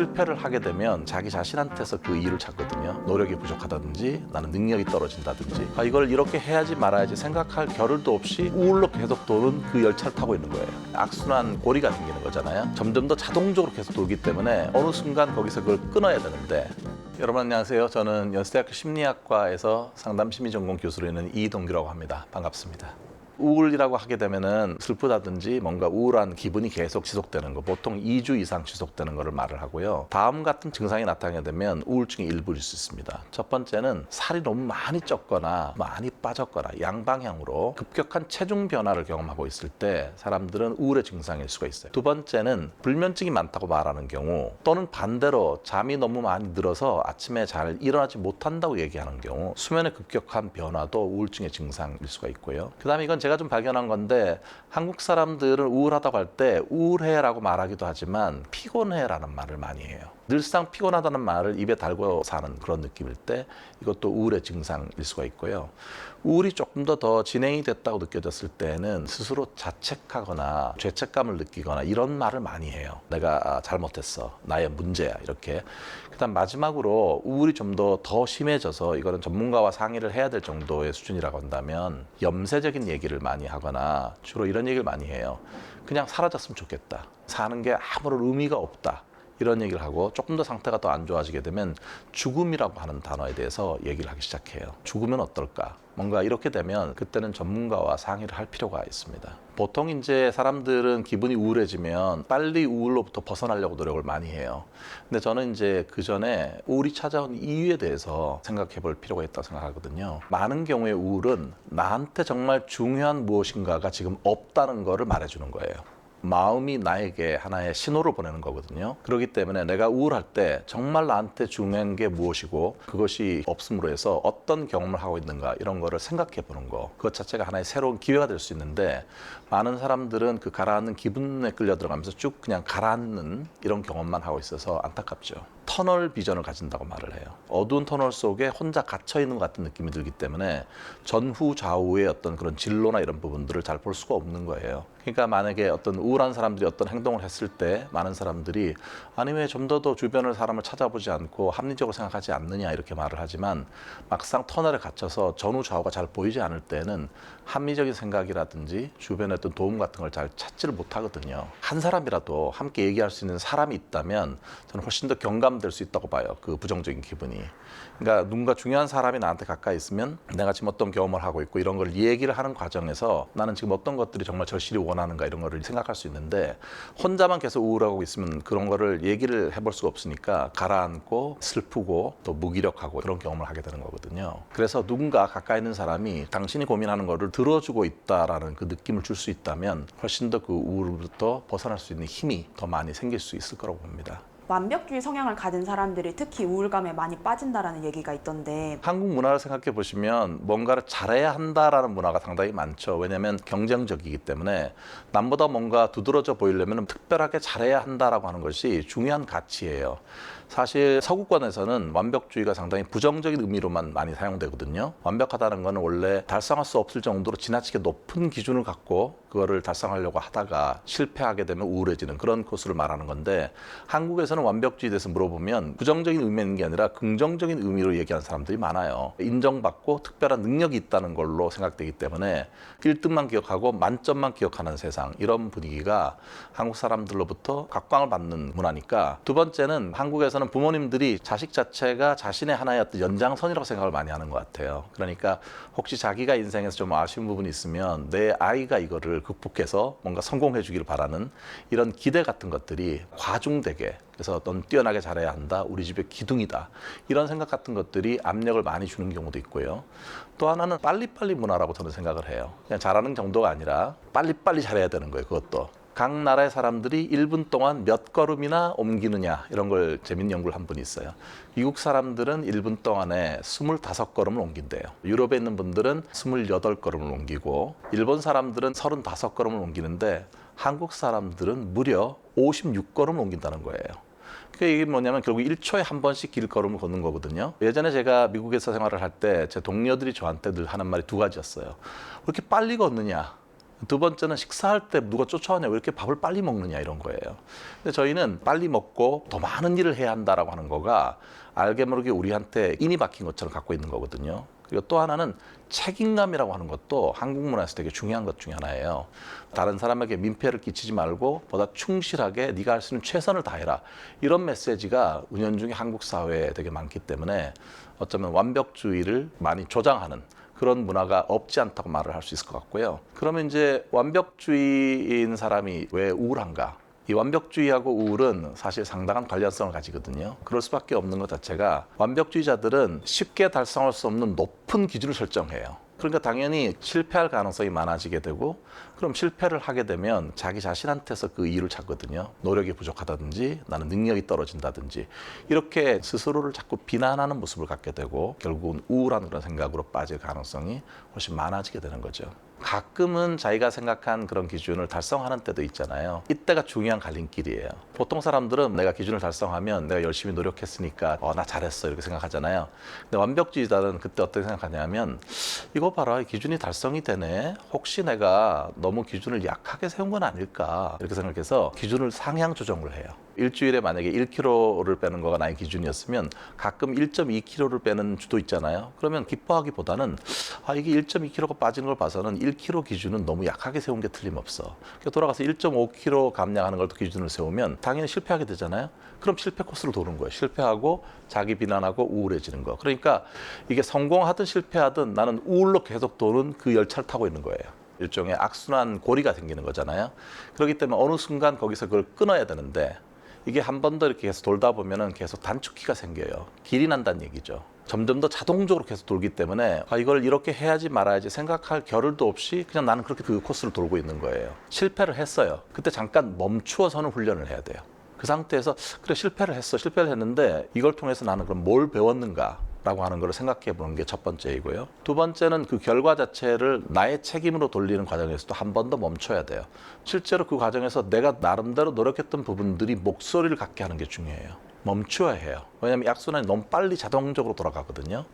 실패를 하게 되면 자기 자신한테서 그 이유를 찾거든요. 노력이 부족하다든지 나는 능력이 떨어진다든지 아, 이걸 이렇게 해야지 말아야지 생각할 겨를도 없이 우울로 계속 도는 그 열차를 타고 있는 거예요. 악순환 고리가 생기는 거잖아요. 점점 더 자동적으로 계속 돌기 때문에 어느 순간 거기서 그걸 끊어야 되는데 여러분 안녕하세요. 저는 연세대학교 심리학과에서 상담 심리 전공 교수로 있는 이동규라고 합니다. 반갑습니다. 우울이라고 하게 되면은 슬프다든지 뭔가 우울한 기분이 계속 지속되는 거 보통 2주 이상 지속되는 거를 말을 하고요. 다음 같은 증상이 나타나게 되면 우울증의 일부일 수 있습니다. 첫 번째는 살이 너무 많이 쪘거나 많이 빠졌거나 양방향으로 급격한 체중 변화를 경험하고 있을 때 사람들은 우울의 증상일 수가 있어요. 두 번째는 불면증이 많다고 말하는 경우 또는 반대로 잠이 너무 많이 늘어서 아침에 잘 일어나지 못한다고 얘기하는 경우 수면의 급격한 변화도 우울증의 증상일 수가 있고요. 그다음에 이건 제가 좀 발견한 건데 한국 사람들은 우울하다고 할 때 우울해라고 말하기도 하지만 피곤해라는 말을 많이 해요. 늘상 피곤하다는 말을 입에 달고 사는 그런 느낌일 때 이것도 우울의 증상일 수가 있고요. 우울이 조금 더 더 진행이 됐다고 느껴졌을 때는 스스로 자책하거나 죄책감을 느끼거나 이런 말을 많이 해요. 내가 아, 잘못했어. 나의 문제야. 이렇게. 그다음 마지막으로 우울이 좀더더 심해져서 이거는 전문가와 상의를 해야 될 정도의 수준이라고 한다면 염세적인 얘기를 많이 하거나 주로 이런 얘기를 많이 해요. 그냥 사라졌으면 좋겠다. 사는 게 아무런 의미가 없다. 이런 얘기를 하고 조금 더 상태가 더 안 좋아지게 되면 죽음이라고 하는 단어에 대해서 얘기를 하기 시작해요. 죽으면 어떨까? 뭔가 이렇게 되면 그때는 전문가와 상의를 할 필요가 있습니다. 보통 이제 사람들은 기분이 우울해지면 빨리 우울로부터 벗어나려고 노력을 많이 해요. 근데 저는 이제 그 전에 우울이 찾아온 이유에 대해서 생각해 볼 필요가 있다고 생각하거든요. 많은 경우에 우울은 나한테 정말 중요한 무엇인가가 지금 없다는 거를 말해주는 거예요. 마음이 나에게 하나의 신호를 보내는 거거든요. 그렇기 때문에 내가 우울할 때 정말 나한테 중요한 게 무엇이고 그것이 없음으로 해서 어떤 경험을 하고 있는가 이런 거를 생각해 보는 거. 그것 자체가 하나의 새로운 기회가 될 수 있는데 많은 사람들은 그 가라앉는 기분에 끌려 들어가면서 쭉 그냥 가라앉는 이런 경험만 하고 있어서 안타깝죠. 터널 비전을 가진다고 말을 해요. 어두운 터널 속에 혼자 갇혀 있는 것 같은 느낌이 들기 때문에 전후 좌우의 어떤 그런 진로나 이런 부분들을 잘 볼 수가 없는 거예요. 그러니까 만약에 어떤 우울한 사람들이 어떤 행동을 했을 때 많은 사람들이 아니 왜 좀 더 더 주변을 사람을 찾아보지 않고 합리적으로 생각하지 않느냐 이렇게 말을 하지만 막상 터널에 갇혀서 전후 좌우가 잘 보이지 않을 때는 합리적인 생각이라든지 주변의 어떤 도움 같은 걸 잘 찾지를 못하거든요. 한 사람이라도 함께 얘기할 수 있는 사람이 있다면 저는 훨씬 더 경감 될 수 있다고 봐요. 그 부정적인 기분이. 그러니까 누군가 중요한 사람이 나한테 가까이 있으면 내가 지금 어떤 경험을 하고 있고 이런 걸 얘기를 하는 과정에서 나는 지금 어떤 것들이 정말 절실히 원하는가 이런 거를 생각할 수 있는데 혼자만 계속 우울하고 있으면 그런 거를 얘기를 해볼 수가 없으니까 가라앉고 슬프고 또 무기력하고 그런 경험을 하게 되는 거거든요. 그래서 누군가 가까이 있는 사람이 당신이 고민하는 거를 들어주고 있다라는 그 느낌을 줄 수 있다면 훨씬 더 그 우울부터 벗어날 수 있는 힘이 더 많이 생길 수 있을 거라고 봅니다. 완벽주의 성향을 가진 사람들이 특히 우울감에 많이 빠진다라는 얘기가 있던데 한국 문화를 생각해 보시면 뭔가를 잘해야 한다라는 문화가 상당히 많죠. 왜냐하면 경쟁적이기 때문에 남보다 뭔가 두드러져 보이려면 특별하게 잘해야 한다라고 하는 것이 중요한 가치예요. 사실 서구권에서는 완벽주의가 상당히 부정적인 의미로만 많이 사용되거든요. 완벽하다는 것은 원래 달성할 수 없을 정도로 지나치게 높은 기준을 갖고 그거를 달성하려고 하다가 실패하게 되면 우울해지는 그런 코스를 말하는 건데 한국에서는 완벽주의에 대해서 물어보면 부정적인 의미인 게 아니라 긍정적인 의미로 얘기하는 사람들이 많아요. 인정받고 특별한 능력이 있다는 걸로 생각되기 때문에 1등만 기억하고 만점만 기억하는 세상 이런 분위기가 한국 사람들로부터 각광을 받는 문화니까 두 번째는 한국에서는 부모님들이 자식 자체가 자신의 하나의 어떤 연장선이라고 생각을 많이 하는 것 같아요. 그러니까 혹시 자기가 인생에서 좀 아쉬운 부분이 있으면 내 아이가 이거를 극복해서 뭔가 성공해 주기를 바라는 이런 기대 같은 것들이 과중되게 그래서 넌 뛰어나게 잘해야 한다. 우리 집의 기둥이다. 이런 생각 같은 것들이 압력을 많이 주는 경우도 있고요. 또 하나는 빨리빨리 문화라고 저는 생각을 해요. 그냥 잘하는 정도가 아니라 빨리빨리 잘해야 되는 거예요. 그것도. 각 나라의 사람들이 1분 동안 몇 걸음이나 옮기느냐 이런 걸 재밌는 연구를 한 분이 있어요. 미국 사람들은 1분 동안에 25걸음을 옮긴대요. 유럽에 있는 분들은 28걸음을 옮기고 일본 사람들은 35걸음을 옮기는데 한국 사람들은 무려 56걸음을 옮긴다는 거예요. 그 이게 뭐냐면 결국 1초에 한 번씩 길걸음을 걷는 거거든요. 예전에 제가 미국에서 생활을 할 때 제 동료들이 저한테 늘 하는 말이 두 가지였어요. 왜 이렇게 빨리 걷느냐? 두 번째는 식사할 때 누가 쫓아오냐 왜 이렇게 밥을 빨리 먹느냐 이런 거예요. 근데 저희는 빨리 먹고 더 많은 일을 해야 한다라고 하는 거가 알게 모르게 우리한테 인이 박힌 것처럼 갖고 있는 거거든요. 그리고 또 하나는 책임감이라고 하는 것도 한국 문화에서 되게 중요한 것 중에 하나예요. 다른 사람에게 민폐를 끼치지 말고 보다 충실하게 네가 할 수 있는 최선을 다해라. 이런 메시지가 은연중에 한국 사회에 되게 많기 때문에 어쩌면 완벽주의를 많이 조장하는 그런 문화가 없지 않다고 말을 할 수 있을 것 같고요. 그러면 이제 완벽주의인 사람이 왜 우울한가? 이 완벽주의하고 우울은 사실 상당한 관련성을 가지거든요. 그럴 수밖에 없는 것 자체가 완벽주의자들은 쉽게 달성할 수 없는 높은 기준을 설정해요. 그러니까 당연히 실패할 가능성이 많아지게 되고 그럼 실패를 하게 되면 자기 자신한테서 그 이유를 찾거든요. 노력이 부족하다든지 나는 능력이 떨어진다든지 이렇게 스스로를 자꾸 비난하는 모습을 갖게 되고 결국은 우울한 그런 생각으로 빠질 가능성이 훨씬 많아지게 되는 거죠. 가끔은 자기가 생각한 그런 기준을 달성하는 때도 있잖아요. 이때가 중요한 갈림길이에요. 보통 사람들은 내가 기준을 달성하면 내가 열심히 노력했으니까 어, 나 잘했어 이렇게 생각하잖아요. 근데 완벽주의자는 그때 어떻게 생각하냐면 이거 봐라 이 기준이 달성이 되네. 혹시 내가 너무 기준을 약하게 세운 건 아닐까 이렇게 생각해서 기준을 상향 조정을 해요. 일주일에 만약에 1kg를 빼는 거가 나의 기준이었으면 가끔 1.2kg를 빼는 주도 있잖아요. 그러면 기뻐하기보다는 아 이게 1.2kg가 빠지는 걸 봐서는 1kg 기준은 너무 약하게 세운 게 틀림없어. 그러니까 돌아가서 1.5kg 감량하는 걸또 기준을 세우면 당연히 실패하게 되잖아요. 그럼 실패 코스로 도는 거예요. 실패하고 자기 비난하고 우울해지는 거. 그러니까 이게 성공하든 실패하든 나는 우울로 계속 도는 그 열차를 타고 있는 거예요. 일종의 악순환 고리가 생기는 거잖아요. 그렇기 때문에 어느 순간 거기서 그걸 끊어야 되는데 이게 한 번 더 이렇게 계속 돌다 보면은 계속 단축키가 생겨요. 길이 난다는 얘기죠. 점점 더 자동적으로 계속 돌기 때문에 아, 이걸 이렇게 해야지 말아야지 생각할 겨를도 없이 그냥 나는 그렇게 그 코스를 돌고 있는 거예요. 실패를 했어요. 그때 잠깐 멈추어서는 훈련을 해야 돼요. 그 상태에서 그래 실패를 했어 실패를 했는데 이걸 통해서 나는 그럼 뭘 배웠는가 라고 하는 걸 생각해 보는 게 첫 번째이고요. 두 번째는 그 결과 자체를 나의 책임으로 돌리는 과정에서도 한 번 더 멈춰야 돼요. 실제로 그 과정에서 내가 나름대로 노력했던 부분들이 목소리를 갖게 하는 게 중요해요. 멈춰야 해요. 왜냐하면 약순환이 너무 빨리 자동적으로 돌아가거든요.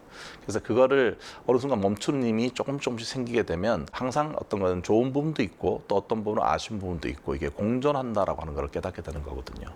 그래서 그거를 어느 순간 멈추는 힘이 조금 조금씩 생기게 되면 항상 어떤 거는 좋은 부분도 있고 또 어떤 부분은 아쉬운 부분도 있고 이게 공존한다라고 하는 걸 깨닫게 되는 거거든요.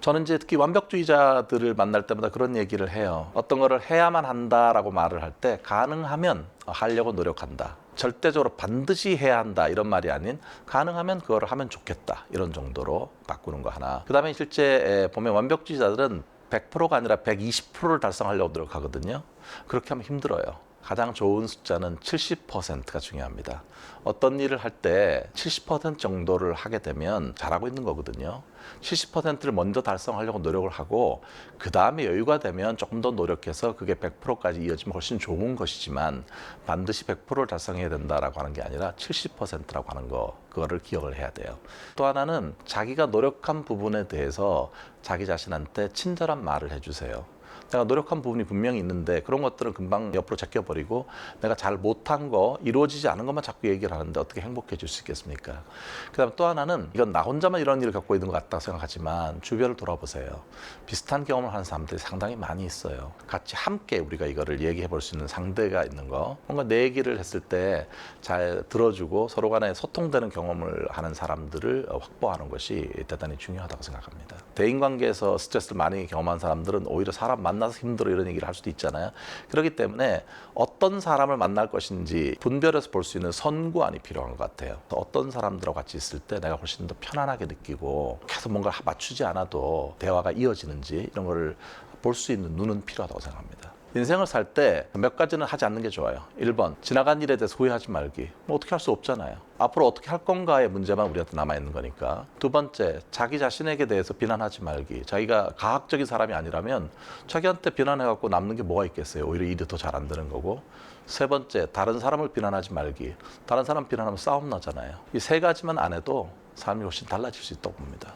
저는 이제 특히 완벽주의자들을 만날 때마다 그런 얘기를 해요. 어떤 거를 해야만 한다라고 말을 할 때 가능하면 하려고 노력한다. 절대적으로 반드시 해야 한다 이런 말이 아닌 가능하면 그거를 하면 좋겠다 이런 정도로 바꾸는 거 하나. 그다음에 실제 보면 완벽주의자들은 100%가 아니라 120%를 달성하려고 노력하거든요. 그렇게 하면 힘들어요. 가장 좋은 숫자는 70%가 중요합니다. 어떤 일을 할 때 70% 정도를 하게 되면 잘하고 있는 거거든요. 70%를 먼저 달성하려고 노력을 하고 그 다음에 여유가 되면 조금 더 노력해서 그게 100%까지 이어지면 훨씬 좋은 것이지만 반드시 100%를 달성해야 된다라고 하는 게 아니라 70%라고 하는 거 그거를 기억을 해야 돼요. 또 하나는 자기가 노력한 부분에 대해서 자기 자신한테 친절한 말을 해주세요. 내가 노력한 부분이 분명히 있는데 그런 것들은 금방 옆으로 제껴버리고 내가 잘 못한 거 이루어지지 않은 것만 자꾸 얘기를 하는데 어떻게 행복해질 수 있겠습니까? 그다음 또 하나는 이건 나 혼자만 이런 일을 갖고 있는 것 같다고 생각하지만 주변을 돌아보세요. 비슷한 경험을 하는 사람들이 상당히 많이 있어요. 같이 함께 우리가 이거를 얘기해 볼 수 있는 상대가 있는 거. 뭔가 내 얘기를 했을 때 잘 들어주고 서로 간에 소통되는 경험을 하는 사람들을 확보하는 것이 대단히 중요하다고 생각합니다. 대인 관계에서 스트레스를 많이 경험한 사람들은 오히려 사람 만나서 힘들어 이런 얘기를 할 수도 있잖아요. 그렇기 때문에 어떤 사람을 만날 것인지 분별해서 볼 수 있는 선구안이 필요한 것 같아요. 어떤 사람들하고 같이 있을 때 내가 훨씬 더 편안하게 느끼고 계속 뭔가 맞추지 않아도 대화가 이어지는지 이런 거를 볼 수 있는 눈은 필요하다고 생각합니다. 인생을 살 때 몇 가지는 하지 않는 게 좋아요. 1번, 지나간 일에 대해서 후회하지 말기. 뭐 어떻게 할 수 없잖아요. 앞으로 어떻게 할 건가의 문제만 우리한테 남아 있는 거니까. 두 번째, 자기 자신에게 대해서 비난하지 말기. 자기가 가학적인 사람이 아니라면 자기한테 비난해 갖고 남는 게 뭐가 있겠어요. 오히려 일이 더 잘 안 되는 거고. 세 번째, 다른 사람을 비난하지 말기. 다른 사람 비난하면 싸움 나잖아요. 이 세 가지만 안 해도 삶이 훨씬 달라질 수 있다고 봅니다.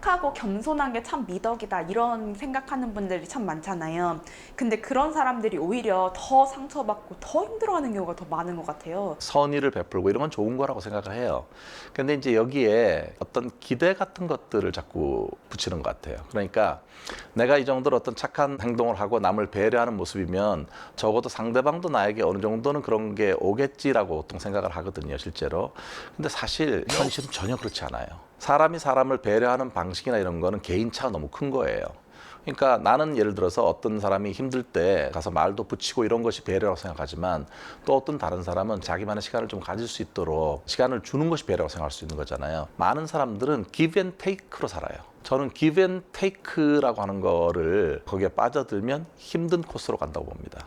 착하고 겸손한 게 참 미덕이다 이런 생각하는 분들이 참 많잖아요. 근데 그런 사람들이 오히려 더 상처받고 더 힘들어하는 경우가 더 많은 것 같아요. 선의를 베풀고 이런 건 좋은 거라고 생각을 해요. 근데 이제 여기에 어떤 기대 같은 것들을 자꾸 붙이는 것 같아요. 그러니까 내가 이 정도로 어떤 착한 행동을 하고 남을 배려하는 모습이면 적어도 상대방도 나에게 어느 정도는 그런 게 오겠지라고 보통 생각을 하거든요, 실제로. 근데 사실 현실은 전혀 그렇지 않아요. 사람이 사람을 배려하는 방식이나 이런 거는 개인차가 너무 큰 거예요. 그러니까 나는 예를 들어서 어떤 사람이 힘들 때 가서 말도 붙이고 이런 것이 배려라고 생각하지만 또 어떤 다른 사람은 자기만의 시간을 좀 가질 수 있도록 시간을 주는 것이 배려라고 생각할 수 있는 거잖아요. 많은 사람들은 give and take로 살아요. 저는 give and take라고 하는 거를 거기에 빠져들면 힘든 코스로 간다고 봅니다.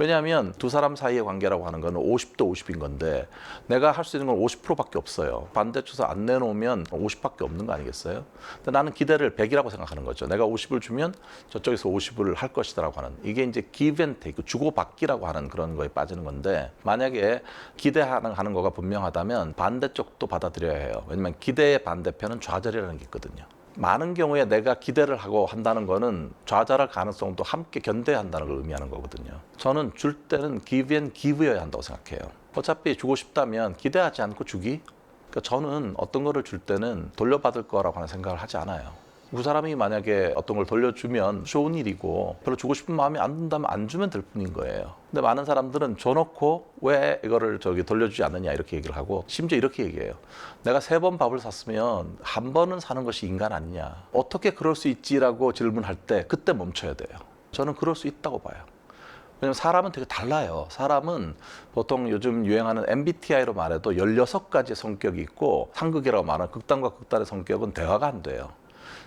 왜냐하면 두 사람 사이의 관계라고 하는 거는 50대 50인 건데 내가 할 수 있는 건 50%밖에 없어요. 반대쳐서 안 내놓으면 50밖에 없는 거 아니겠어요? 근데 나는 기대를 100이라고 생각하는 거죠. 내가 50을 주면 저쪽에서 50을 할 것이다라고 하는 이게 이제 take 주고받기라고 하는 그런 거에 빠지는 건데 만약에 기대하는 하는 거가 분명하다면 반대쪽도 받아들여야 해요. 왜냐면 기대의 반대편은 좌절이라는 게 있거든요. 많은 경우에 내가 기대를 하고 한다는 거는 좌절할 가능성도 함께 견뎌야 한다는 걸 의미하는 거거든요. 저는 줄 때는 give and give여야 한다고 생각해요. 어차피 주고 싶다면 기대하지 않고 주기. 그러니까 저는 어떤 거를 줄 때는 돌려받을 거라고 하는 생각을 하지 않아요. 그 사람이 만약에 어떤 걸 돌려주면 좋은 일이고 별로 주고 싶은 마음이 안 든다면 안 주면 될 뿐인 거예요. 근데 많은 사람들은 줘놓고 왜 이거를 저기 돌려주지 않느냐 이렇게 얘기를 하고 심지어 이렇게 얘기해요. 내가 세 번 밥을 샀으면 한 번은 사는 것이 인간 아니냐. 어떻게 그럴 수 있지라고 질문할 때 그때 멈춰야 돼요. 저는 그럴 수 있다고 봐요. 왜냐면 사람은 되게 달라요. 사람은 보통 요즘 유행하는 MBTI로 말해도 16가지의 성격이 있고 상극이라고 말하는 극단과 극단의 성격은 대화가 안 돼요.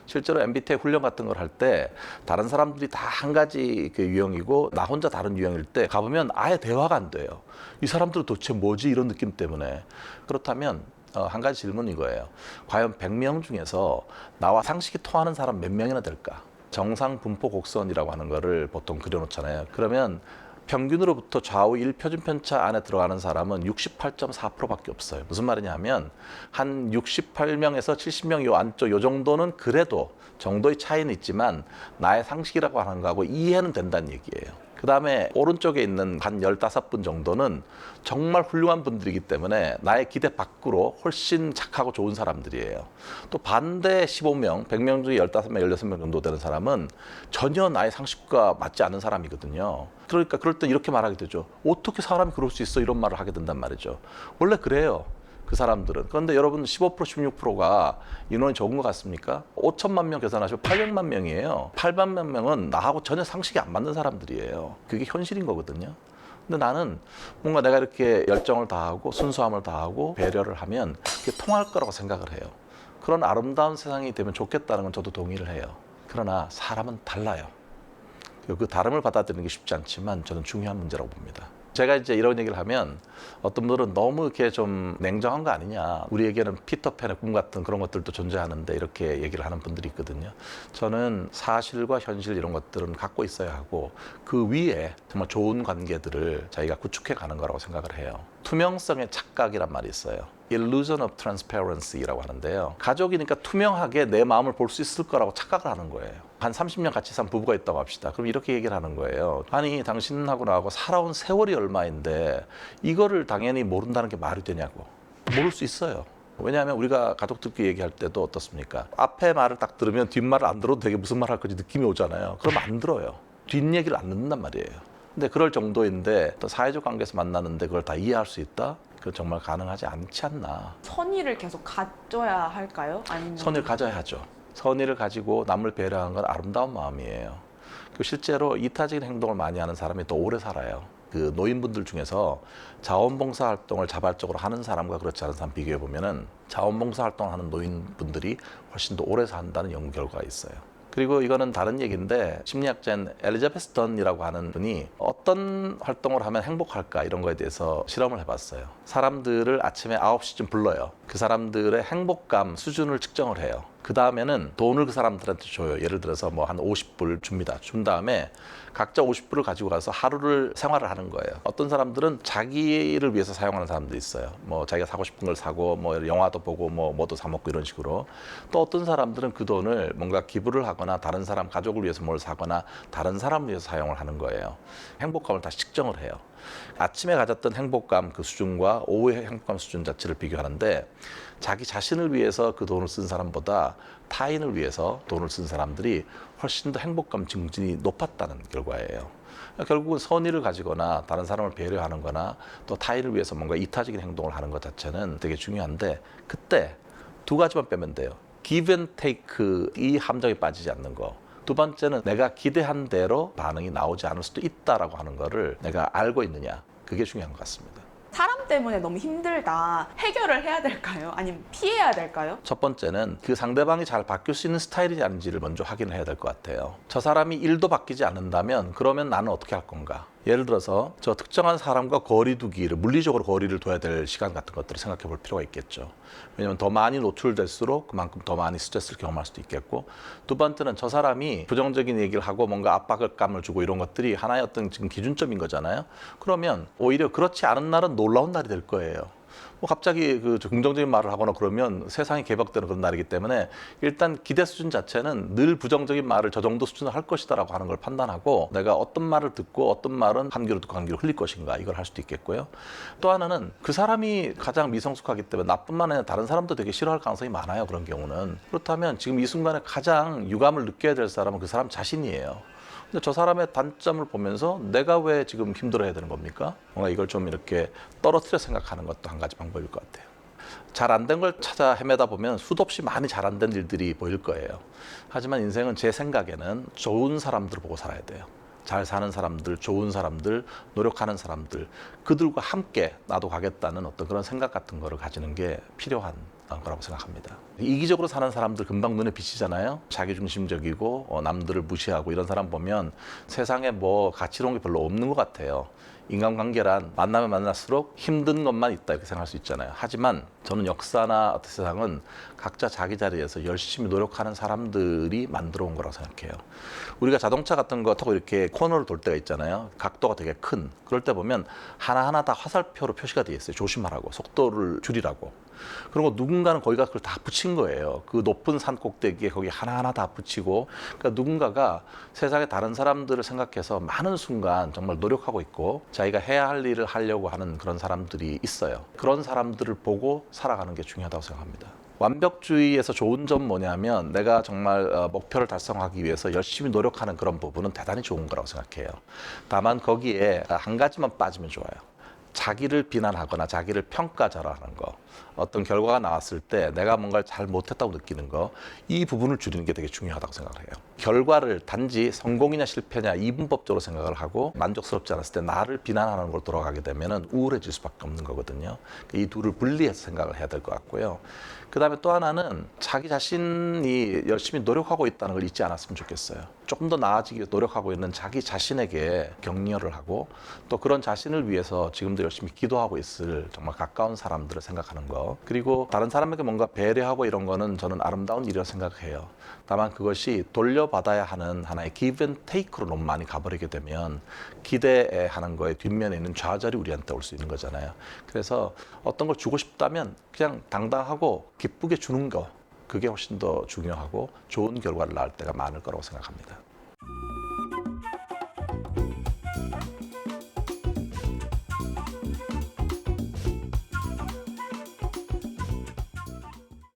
실제로 MBTI 훈련 같은 걸 할 때 다른 사람들이 다 한 가지 그 유형이고 나 혼자 다른 유형일 때 가보면 아예 대화가 안 돼요. 이 사람들은 도대체 뭐지 이런 느낌 때문에 그렇다면 어, 한 가지 질문이 이거예요. 과연 100명 중에서 나와 상식이 통하는 사람 몇 명이나 될까? 정상 분포 곡선이라고 하는 거를 보통 그려놓잖아요. 그러면 평균으로부터 좌우 1표준 편차 안에 들어가는 사람은 68.4%밖에 없어요. 무슨 말이냐면 한 68명에서 70명 요 안쪽 요 정도는 그래도 정도의 차이는 있지만 나의 상식이라고 하는 거하고 이해는 된다는 얘기예요. 그 다음에 오른쪽에 있는 한 15분 정도는 정말 훌륭한 분들이기 때문에 나의 기대 밖으로 훨씬 착하고 좋은 사람들이에요. 또 반대 15명, 100명 중에 15명, 16명 정도 되는 사람은 전혀 나의 상식과 맞지 않은 사람이거든요. 그러니까 그럴 때 이렇게 말하게 되죠. 어떻게 사람이 그럴 수 있어? 이런 말을 하게 된단 말이죠. 원래 그래요. 그 사람들은. 그런데 여러분 15% 16%가 인원이 적은 것 같습니까? 5천만 명 계산하시면 800만 명이에요. 800만 명은 나하고 전혀 상식이 안 맞는 사람들이에요. 그게 현실인 거거든요. 근데 나는 뭔가 내가 이렇게 열정을 다하고 순수함을 다하고 배려를 하면 그게 통할 거라고 생각을 해요. 그런 아름다운 세상이 되면 좋겠다는 건 저도 동의를 해요. 그러나 사람은 달라요. 그 다름을 받아들이는 게 쉽지 않지만 저는 중요한 문제라고 봅니다. 제가 이제 이런 얘기를 하면 어떤 분들은 너무 이렇게 좀 냉정한 거 아니냐. 우리에게는 피터팬의 꿈 같은 그런 것들도 존재하는데 이렇게 얘기를 하는 분들이 있거든요. 저는 사실과 현실 이런 것들은 갖고 있어야 하고 그 위에 정말 좋은 관계들을 자기가 구축해 가는 거라고 생각을 해요. 투명성의 착각이란 말이 있어요. illusion of transparency라고 하는데요. 가족이니까 투명하게 내 마음을 볼 수 있을 거라고 착각을 하는 거예요. 한 30년 같이 산 부부가 있다고 합시다. 그럼 이렇게 얘기를 하는 거예요. 아니, 당신하고 나하고 살아온 세월이 얼마인데 이거를 당연히 모른다는 게 말이 되냐고. 모를 수 있어요. 왜냐하면 우리가 가족들끼리 얘기할 때도 어떻습니까? 앞에 말을 딱 들으면 뒷말을 안 들어도 되게 무슨 말 할 건지 느낌이 오잖아요. 그럼 안 들어요. 뒷얘기를 안 듣는단 말이에요. 근데 그럴 정도인데 또 사회적 관계에서 만나는데 그걸 다 이해할 수 있다? 그건 정말 가능하지 않지 않나. 선의를 계속 가져야 할까요? 아니면 선의를 가져야 하죠. 선의를 가지고 남을 배려하는 건 아름다운 마음이에요. 그 실제로 이타적인 행동을 많이 하는 사람이 또 오래 살아요. 그 노인분들 중에서 자원봉사 활동을 자발적으로 하는 사람과 그렇지 않은 사람 비교해 보면은 자원봉사 활동하는 노인분들이 훨씬 더 오래 산다는 연구 결과가 있어요. 그리고 이거는 다른 얘기인데 심리학자인 엘리자베스 던이라고 하는 분이 어떤 활동을 하면 행복할까 이런 거에 대해서 실험을 해봤어요. 사람들을 아침에 9시쯤 불러요. 그 사람들의 행복감 수준을 측정을 해요. 그 다음에는 돈을 그 사람들한테 줘요. 예를 들어서 뭐 한 50불 줍니다. 준 다음에 각자 50불을 가지고 가서 하루를 생활을 하는 거예요. 어떤 사람들은 자기를 위해서 사용하는 사람도 있어요. 뭐 자기가 사고 싶은 걸 사고 뭐 영화도 보고 뭐 뭐도 사 먹고 이런 식으로. 또 어떤 사람들은 그 돈을 뭔가 기부를 하거나 다른 사람 가족을 위해서 뭘 사거나 다른 사람을 위해서 사용을 하는 거예요. 행복감을 다시 측정을 해요. 아침에 가졌던 행복감 그 수준과 오후의 행복감 수준 자체를 비교하는데 자기 자신을 위해서 그 돈을 쓴 사람보다 타인을 위해서 돈을 쓴 사람들이 훨씬 더 행복감 증진이 높았다는 결과예요. 결국은 선의를 가지거나 다른 사람을 배려하는 거나 또 타인을 위해서 뭔가 이타적인 행동을 하는 것 자체는 되게 중요한데 그때 두 가지만 빼면 돼요. give and take 이 함정에 빠지지 않는 거. 두 번째는 내가 기대한 대로 반응이 나오지 않을 수도 있다라고 하는 거를 내가 알고 있느냐. 그게 중요한 것 같습니다. 사람 때문에 너무 힘들다. 해결을 해야 될까요? 아니면 피해야 될까요? 첫 번째는 그 상대방이 잘 바뀔 수 있는 스타일이지 않은지를 먼저 확인을 해야 될 것 같아요. 저 사람이 일도 바뀌지 않는다면 그러면 나는 어떻게 할 건가? 예를 들어서 저 특정한 사람과 거리 두기를 물리적으로 거리를 둬야 될 시간 같은 것들을 생각해 볼 필요가 있겠죠. 왜냐하면 더 많이 노출될수록 그만큼 더 많이 스트레스를 경험할 수도 있겠고 두 번째는 저 사람이 부정적인 얘기를 하고 뭔가 압박감을 주고 이런 것들이 하나의 어떤 지금 기준점인 거잖아요. 그러면 오히려 그렇지 않은 날은 놀라운 날이 될 거예요. 뭐 갑자기 그 긍정적인 말을 하거나 그러면 세상이 개박되는 그런 날이기 때문에 일단 기대 수준 자체는 늘 부정적인 말을 저 정도 수준을 할 것이다라고 하는 걸 판단하고 내가 어떤 말을 듣고 어떤 말은 한 귀로 듣고 한 귀로 흘릴 것인가 이걸 할 수도 있겠고요. 또 하나는 그 사람이 가장 미성숙하기 때문에 나뿐만 아니라 다른 사람도 되게 싫어할 가능성이 많아요. 그런 경우는 그렇다면 지금 이 순간에 가장 유감을 느껴야 될 사람은 그 사람 자신이에요. 근데 저 사람의 단점을 보면서 내가 왜 지금 힘들어야 되는 겁니까? 뭔가 이걸 좀 이렇게 떨어뜨려 생각하는 것도 한 가지 방법일 것 같아요. 잘 안 된 걸 찾아 헤매다 보면 수도 없이 많이 잘 안 된 일들이 보일 거예요. 하지만 인생은 제 생각에는 좋은 사람들을 보고 살아야 돼요. 잘 사는 사람들, 좋은 사람들, 노력하는 사람들, 그들과 함께 나도 가겠다는 어떤 그런 생각 같은 거를 가지는 게 필요한 거라고 생각합니다. 이기적으로 사는 사람들 금방 눈에 비치잖아요. 자기중심적이고 어, 남들을 무시하고 이런 사람 보면 세상에 뭐 가치로운 게 별로 없는 것 같아요. 인간관계란 만나면 만날수록 힘든 것만 있다 이렇게 생각할 수 있잖아요. 하지만 저는 역사나 어떤 세상은 각자 자기 자리에서 열심히 노력하는 사람들이 만들어 온 거라고 생각해요. 우리가 자동차 같은 거 타고 이렇게 코너를 돌 때가 있잖아요. 각도가 되게 큰. 그럴 때 보면 하나하나 다 화살표로 표시가 되어 있어요. 조심하라고. 속도를 줄이라고. 그리고 누군가는 거기가 그걸 다 붙인 거예요. 그 높은 산 꼭대기에 거기 하나하나 다 붙이고, 그러니까 누군가가 세상의 다른 사람들을 생각해서 많은 순간 정말 노력하고 있고, 자기가 해야 할 일을 하려고 하는 그런 사람들이 있어요. 그런 사람들을 보고 살아가는 게 중요하다고 생각합니다. 완벽주의에서 좋은 점 뭐냐면 내가 정말 어, 목표를 달성하기 위해서 열심히 노력하는 그런 부분은 대단히 좋은 거라고 생각해요. 다만 거기에 한 가지만 빠지면 좋아요. 자기를 비난하거나 자기를 평가절하하는 거 어떤 결과가 나왔을 때 내가 뭔가를 잘 못했다고 느끼는 거 이 부분을 줄이는 게 되게 중요하다고 생각을 해요. 결과를 단지 성공이냐 실패냐 이분법적으로 생각을 하고 만족스럽지 않았을 때 나를 비난하는 걸 돌아가게 되면 우울해질 수밖에 없는 거거든요. 이 둘을 분리해서 생각을 해야 될 것 같고요. 그 다음에 또 하나는 자기 자신이 열심히 노력하고 있다는 걸 잊지 않았으면 좋겠어요 조금 더 나아지기 노력하고 있는 자기 자신에게 격려를 하고 또 그런 자신을 위해서 지금도 열심히 기도하고 있을 정말 가까운 사람들을 생각하는 거. 그리고 다른 사람에게 뭔가 배려하고 이런 거는 저는 아름다운 일이라고 생각해요. 다만 그것이 돌려받아야 하는 하나의 take로 너무 많이 가버리게 되면 기대하는 거에 뒷면에 있는 좌절이 우리한테 올 수 있는 거잖아요. 그래서 어떤 걸 주고 싶다면 그냥 당당하고 기쁘게 주는 거 그게 훨씬 더 중요하고 좋은 결과를 낳을 때가 많을 거라고 생각합니다.